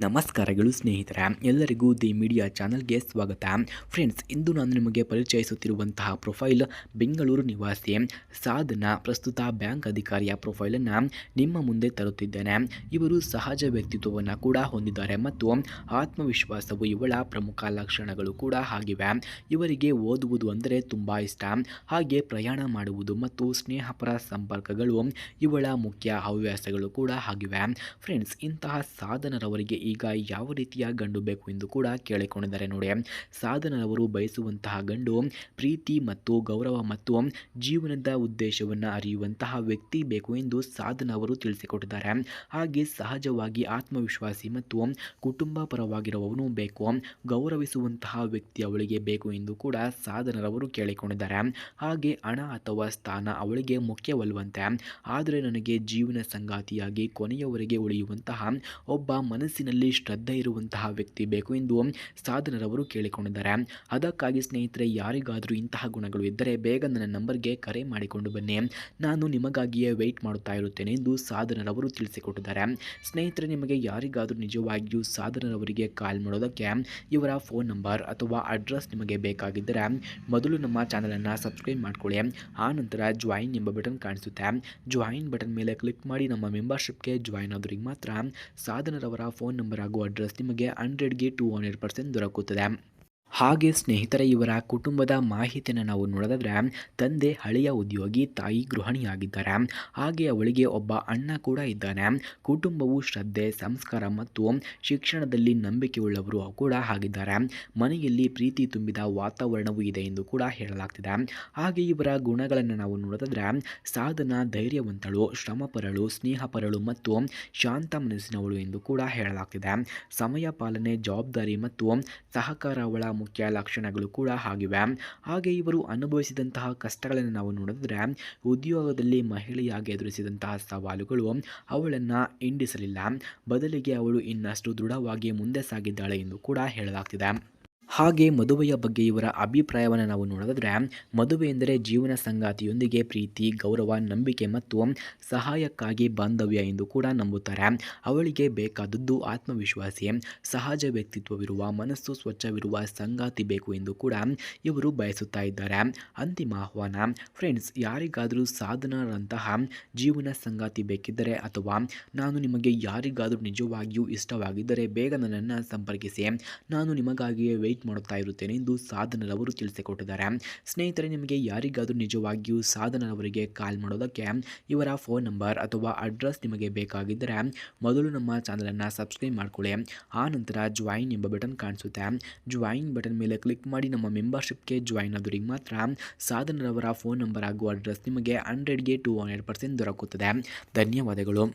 ನಮಸ್ಕಾರಗಳು ಸ್ನೇಹಿತರೆ, ಎಲ್ಲರಿಗೂ ದಿ ಮೀಡಿಯಾ ಚಾನಲ್ಗೆ ಸ್ವಾಗತ. ಫ್ರೆಂಡ್ಸ್ ಇಂದು ನಾನು ನಿಮಗೆ ಪರಿಚಯಿಸುತ್ತಿರುವಂತಹ ಪ್ರೊಫೈಲ್ ಬೆಂಗಳೂರು ನಿವಾಸಿ ಸಾಧನ ಪ್ರಸ್ತುತ ಬ್ಯಾಂಕ್ ಅಧಿಕಾರಿಯ ಪ್ರೊಫೈಲನ್ನು ನಿಮ್ಮ ಮುಂದೆ ತರುತ್ತಿದ್ದೇನೆ. ಇವರು ಸಹಜ ವ್ಯಕ್ತಿತ್ವವನ್ನು ಕೂಡ ಹೊಂದಿದ್ದಾರೆ ಮತ್ತು ಆತ್ಮವಿಶ್ವಾಸವು ಇವಳ ಪ್ರಮುಖ ಲಕ್ಷಣಗಳು ಕೂಡ ಆಗಿವೆ. ಇವರಿಗೆ ಓದುವುದು ಅಂದರೆ ತುಂಬ ಇಷ್ಟ. ಹಾಗೆ ಪ್ರಯಾಣ ಮಾಡುವುದು ಮತ್ತು ಸ್ನೇಹಪರ ಸಂಪರ್ಕಗಳು ಇವಳ ಮುಖ್ಯ ಹವ್ಯಾಸಗಳು ಕೂಡ ಆಗಿವೆ. ಫ್ರೆಂಡ್ಸ್ ಇಂತಹ ಸಾಧನರವರಿಗೆ ಈಗ ಯಾವ ರೀತಿಯ ಗಂಡು ಬೇಕು ಎಂದು ಕೂಡ ಕೇಳಿಕೊಂಡಿದ್ದಾರೆ ನೋಡಿ. ಸಾಧನರವರು ಬಯಸುವಂತಹ ಗಂಡು ಪ್ರೀತಿ ಮತ್ತು ಗೌರವ ಮತ್ತು ಜೀವನದ ಉದ್ದೇಶವನ್ನು ಅರಿಯುವಂತಹ ವ್ಯಕ್ತಿ ಬೇಕು ಎಂದು ಸಾಧನ ಅವರು ತಿಳಿಸಿಕೊಟ್ಟಿದ್ದಾರೆ. ಹಾಗೆ ಸಹಜವಾಗಿ ಆತ್ಮವಿಶ್ವಾಸಿ ಮತ್ತು ಕುಟುಂಬ ಪರವಾಗಿರುವವನು ಬೇಕು, ಗೌರವಿಸುವಂತಹ ವ್ಯಕ್ತಿ ಅವಳಿಗೆ ಬೇಕು ಎಂದು ಕೂಡ ಸಾಧನರವರು ಕೇಳಿಕೊಂಡಿದ್ದಾರೆ. ಹಾಗೆ ಹಣ ಅಥವಾ ಸ್ಥಾನ ಅವಳಿಗೆ ಮುಖ್ಯವಲ್ವಂತೆ ಆದರೆ ನನಗೆ ಜೀವನ ಸಂಗಾತಿಯಾಗಿ ಕೊನೆಯವರೆಗೆ ಉಳಿಯುವಂತಹ ಒಬ್ಬ ಮನಸ್ಸಿನಲ್ಲಿ ಶ್ರದ್ಧೆ ಇರುವಂತಹ ವ್ಯಕ್ತಿ ಬೇಕು ಎಂದು ಸಾಧನರವರು ಕೇಳಿಕೊಂಡಿದ್ದಾರೆ. ಅದಕ್ಕಾಗಿ ಸ್ನೇಹಿತರೆ, ಯಾರಿಗಾದರೂ ಇಂತಹ ಗುಣಗಳು ಇದ್ದರೆ ಬೇಗ ನನ್ನ ನಂಬರ್ಗೆ ಕರೆ ಮಾಡಿಕೊಂಡು ಬನ್ನಿ. ನಾನು ನಿಮಗಾಗಿಯೇ ವೆಯ್ಟ್ ಮಾಡುತ್ತಾ ಇರುತ್ತೇನೆ ಎಂದು ಸಾಧನರವರು ತಿಳಿಸಿಕೊಟ್ಟಿದ್ದಾರೆ. ಸ್ನೇಹಿತರೆ, ನಿಮಗೆ ಯಾರಿಗಾದರೂ ನಿಜವಾಗಿಯೂ ಸಾಧನರವರಿಗೆ ಕಾಲ್ ಮಾಡೋದಕ್ಕೆ ಇವರ ಫೋನ್ ನಂಬರ್ ಅಥವಾ ಅಡ್ರೆಸ್ ನಿಮಗೆ ಬೇಕಾಗಿದ್ದರೆ ಮೊದಲು ನಮ್ಮ ಚಾನಲನ್ನು ಸಬ್ಸ್ಕ್ರೈಬ್ ಮಾಡಿಕೊಳ್ಳಿ. ಆ ನಂತರ ಜಾಯಿನ್ ಎಂಬ ಬಟನ್ ಕಾಣಿಸುತ್ತೆ. ಜಾಯಿನ್ ಬಟನ್ ಮೇಲೆ ಕ್ಲಿಕ್ ಮಾಡಿ ನಮ್ಮ ಮೆಂಬರ್ಶಿಪ್ಗೆ ಜಾಯಿನ್ ಆದ್ರಿಗೆ ಮಾತ್ರ ಸಾಧನರವರ ಫೋನ್ ಹಾಗೂ ಅಡ್ರೆಸ್ ನಿಮಗೆ ಹಂಡ್ರೆಡ್ಗೆ ಟೂ ಹಂಡ್ರೆಡ್ ಪರ್ಸೆಂಟ್ ದೊರಕುತ್ತದೆ. ಹಾಗೆ ಸ್ನೇಹಿತರ, ಇವರ ಕುಟುಂಬದ ಮಾಹಿತಿಯನ್ನು ನಾವು ನೋಡೋದಾದ್ರೆ ತಂದೆ ಹಳೆಯ ಉದ್ಯೋಗಿ, ತಾಯಿ ಗೃಹಿಣಿಯಾಗಿದ್ದಾರೆ. ಹಾಗೆ ಅವಳಿಗೆ ಒಬ್ಬ ಅಣ್ಣ ಕೂಡ ಇದ್ದಾನೆ. ಕುಟುಂಬವು ಶ್ರದ್ಧೆ, ಸಂಸ್ಕಾರ ಮತ್ತು ಶಿಕ್ಷಣದಲ್ಲಿ ನಂಬಿಕೆಯುಳ್ಳವರು ಕೂಡ ಆಗಿದ್ದಾರೆ. ಮನೆಯಲ್ಲಿ ಪ್ರೀತಿ ತುಂಬಿದ ವಾತಾವರಣವೂ ಇದೆ ಎಂದು ಕೂಡ ಹೇಳಲಾಗ್ತಿದೆ. ಹಾಗೆ ಇವರ ಗುಣಗಳನ್ನು ನಾವು ನೋಡೋದಾದ್ರೆ ಸಾಧನ, ಧೈರ್ಯವಂತಳು, ಶ್ರಮಪರಳು, ಸ್ನೇಹಪರಳು ಮತ್ತು ಶಾಂತ ಮನಸ್ಸಿನವಳು ಎಂದು ಕೂಡ ಹೇಳಲಾಗ್ತಿದೆ. ಸಮಯ ಪಾಲನೆ, ಜವಾಬ್ದಾರಿ ಮತ್ತು ಸಹಕಾರ ಅವಳ ಮುಖ್ಯ ಲಕ್ಷಣಗಳು ಕೂಡ ಆಗಿವೆ. ಹಾಗೆ ಇವರು ಅನುಭವಿಸಿದಂತಹ ಕಷ್ಟಗಳನ್ನು ನಾವು ನೋಡಿದ್ರೆ ಉದ್ಯೋಗದಲ್ಲಿ ಮಹಿಳೆಯಾಗಿ ಎದುರಿಸಿದಂತಹ ಸವಾಲುಗಳು ಅವಳನ್ನು ಹಿಂಡಿಸಲಿಲ್ಲ. ಬದಲಿಗೆ ಅವಳು ಇನ್ನಷ್ಟು ದೃಢವಾಗಿ ಮುಂದೆ ಸಾಗಿದ್ದಾಳೆ ಎಂದು ಕೂಡ ಹೇಳಲಾಗ್ತಿದೆ. ಹಾಗೆ ಮದುವೆಯ ಬಗ್ಗೆ ಇವರ ಅಭಿಪ್ರಾಯವನ್ನು ನಾವು ನೋಡೋದಾದರೆ, ಮದುವೆ ಎಂದರೆ ಜೀವನ ಸಂಗಾತಿಯೊಂದಿಗೆ ಪ್ರೀತಿ, ಗೌರವ, ನಂಬಿಕೆ ಮತ್ತು ಸಹಾಯಕ್ಕಾಗಿ ಬಾಂಧವ್ಯ ಎಂದು ಕೂಡ ನಂಬುತ್ತಾರೆ. ಅವಳಿಗೆ ಬೇಕಾದದ್ದು ಆತ್ಮವಿಶ್ವಾಸಿ, ಸಹಜ ವ್ಯಕ್ತಿತ್ವವಿರುವ, ಮನಸ್ಸು ಸ್ವಚ್ಛವಿರುವ ಸಂಗಾತಿ ಬೇಕು ಎಂದು ಕೂಡ ಇವರು ಬಯಸುತ್ತಾ ಇದ್ದಾರೆ. ಅಂತಿಮ ಆಹ್ವಾನ, ಫ್ರೆಂಡ್ಸ್, ಯಾರಿಗಾದರೂ ಸಾಧನರಂತಹ ಜೀವನ ಸಂಗಾತಿ ಬೇಕಿದ್ದರೆ ಅಥವಾ ನಾನು ನಿಮಗೆ ಯಾರಿಗಾದರೂ ನಿಜವಾಗಿಯೂ ಇಷ್ಟವಾಗಿದ್ದರೆ ಬೇಗ ನನ್ನನ್ನು ಸಂಪರ್ಕಿಸಿ. ನಾನು ನಿಮಗಾಗಿಯೇ ವೆಯ್ಟ್ ಮಾಡುತ್ತಾ ಇರುತ್ತೇನೆ ಎಂದು ಸಾಧನರವರು ತಿಳಿಸಿಕೊಟ್ಟಿದ್ದಾರೆ. ಸ್ನೇಹಿತರೆ, ನಿಮಗೆ ಯಾರಿಗಾದರೂ ನಿಜವಾಗಿಯೂ ಸಾಧನರವರಿಗೆ ಕಾಲ್ ಮಾಡೋದಕ್ಕೆ ಇವರ ಫೋನ್ ನಂಬರ್ ಅಥವಾ ಅಡ್ರೆಸ್ ನಿಮಗೆ ಬೇಕಾಗಿದ್ದರೆ ಮೊದಲು ನಮ್ಮ ಚಾನಲನ್ನು ಸಬ್ಸ್ಕ್ರೈಬ್ ಮಾಡಿಕೊಳ್ಳಿ. ಆ ನಂತರ ಜಾಯಿನ್ ಎಂಬ ಬಟನ್ ಕಾಣಿಸುತ್ತೆ. ಜಾಯಿನ್ ಬಟನ್ ಮೇಲೆ ಕ್ಲಿಕ್ ಮಾಡಿ ನಮ್ಮ ಮೆಂಬರ್ಶಿಪ್ಗೆ ಜಾಯಿನ್ ಆದವರಿಗೆ ಮಾತ್ರ ಸಾಧನರವರ ಫೋನ್ ನಂಬರ್ ಹಾಗೂ ಅಡ್ರೆಸ್ ನಿಮಗೆ ಹಂಡ್ರೆಡ್ಗೆ ಟು ಹಂಡ್ರೆಡ್ ಪರ್ಸೆಂಟ್ ದೊರಕುತ್ತದೆ. ಧನ್ಯವಾದಗಳು.